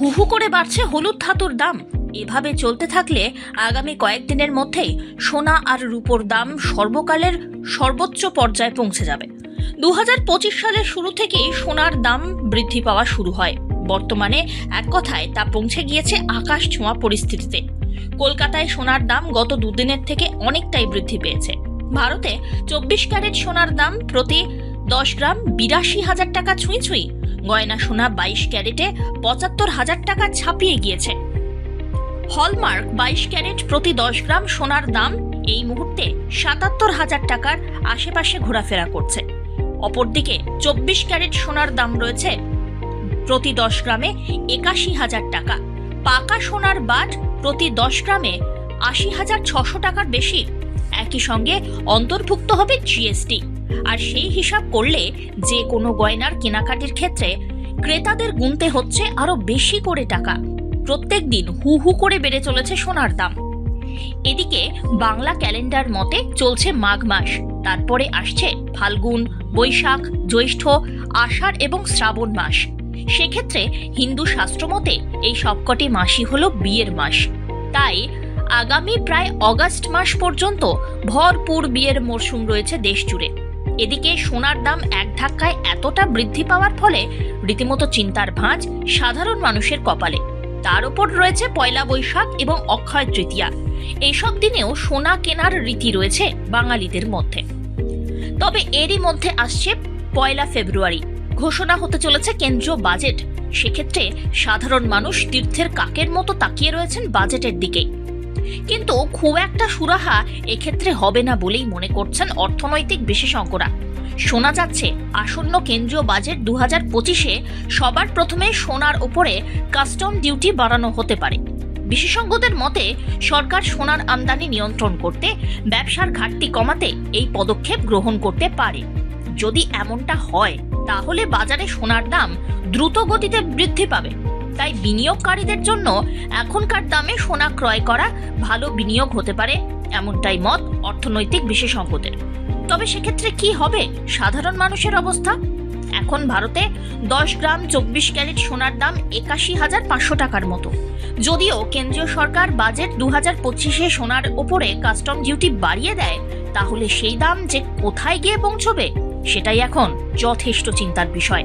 বাড়ছে হলুদ ধাতুর দাম। এভাবে চলতে থাকলে আগামী কয়েকদিনের মধ্যেই সোনা আর রূপোর দাম সর্বকালের সর্বোচ্চ পর্যায়ে পৌঁছে যাবে। দু হাজার পঁচিশ সালের শুরু থেকেই সোনার দাম বৃদ্ধি পাওয়া শুরু হয়। বর্তমানে এক কথায় তা পৌঁছে গিয়েছে আকাশ ছোঁয়া পরিস্থিতিতে। কলকাতায় সোনার দাম গত দুদিনের থেকে অনেকটাই বৃদ্ধি পেয়েছে। ভারতে চব্বিশ ক্যারেট সোনার দাম প্রতি দশ গ্রাম বিরাশি হাজার টাকা ছুঁই ছুঁই গয়না সোনা বাইশ ক্যারেটে পঁচাত্তর হাজার টাকা ছাপিয়ে গিয়েছে। হলমার্ক বাইশ ক্যারেট প্রতি দশ গ্রাম সোনার দাম এই মুহূর্তে সাতাত্তর হাজার টাকার আশেপাশে ঘোরাফেরা করছে। অপরদিকে চব্বিশ ক্যারেট সোনার দাম রয়েছে প্রতি দশ গ্রামে একাশি হাজার টাকা। পাকা সোনার বাট প্রতি দশ গ্রামে আশি হাজার ছশো টাকার বেশি। একই সঙ্গে অন্তর্ভুক্ত হবে জিএসটি আর সেই হিসাব করলে যে কোনো গয়নার কেনাকাটির ক্ষেত্রে ক্রেতাদের গুনতে হচ্ছে আরও বেশি করে টাকা। প্রত্যেক দিন হু হু করে বেড়ে চলেছে সোনার দাম। এদিকে বাংলা ক্যালেন্ডার মতে চলছে মাঘ মাস। তারপরে আসছে ফাল্গুন, বৈশাখ, জ্যৈষ্ঠ, আষাঢ় এবং শ্রাবণ মাস। সেক্ষেত্রে হিন্দু শাস্ত্র মতে এই সবকটি মাসই হলো বিয়ের মাস। তাই আগামী প্রায় অগাস্ট মাস পর্যন্ত ভরপুর বিয়ের মরশুম রয়েছে দেশ জুড়ে এদিকে সোনার দাম এক ধাক্কায় এতটা বৃদ্ধি পাওয়ার ফলে রীতিমতো চিন্তার ভাঁজ সাধারণ মানুষের কপালে। তার উপর রয়েছে পয়লা বৈশাখ এবং অক্ষয় তৃতীয়া। এইসব দিনেও সোনা কেনার রীতি রয়েছে বাঙালিদের মধ্যে। তবে এরই মধ্যে আসছে পয়লা ফেব্রুয়ারি। ঘোষণা হতে চলেছে কেন্দ্রীয় বাজেট। সেক্ষেত্রে সাধারণ মানুষ তীর্থের কাকের মতো তাকিয়ে রয়েছেন বাজেটের দিকে। কিন্তু খুব একটা সুরাহা এক্ষেত্রে হবে না বলেই মনে করছেন অর্থনৈতিক বিশেষজ্ঞরা। শোনা যাচ্ছে, আসন্ন কেন্দ্রীয় বাজেট দু হাজার পঁচিশে সবার প্রথমে সোনার ওপরে কাস্টম ডিউটি বাড়ানো হতে পারে। বিশেষজ্ঞদের মতে, সরকার সোনার আমদানি নিয়ন্ত্রণ করতে, ব্যবসার ঘাটতি কমাতে এই পদক্ষেপ গ্রহণ করতে পারে। যদি এমনটা হয়, তাহলে বাজারে সোনার দাম দ্রুত গতিতে বৃদ্ধি পাবে। তাই বিনিয়োগকারীদের জন্য এখনকার দামে সোনা ক্রয় করা ভালো বিনিয়োগ হতে পারে, এমনটাই মত অর্থনৈতিক বিশেষজ্ঞদের। তবে সেক্ষেত্রে কি হবে? সাধারণ মানুষের অবস্থা? এখন ভারতে দশ গ্রাম চব্বিশ ক্যারেট সোনার দাম একাশি হাজার পাঁচশো টাকার মতো। যদিও কেন্দ্রীয় সরকার বাজেট দু হাজার পঁচিশে সোনার ওপরে কাস্টম ডিউটি বাড়িয়ে দেয়, তাহলে সেই দাম যে কোথায় গিয়ে পৌঁছবে, সেটাই এখন যথেষ্ট চিন্তার বিষয়।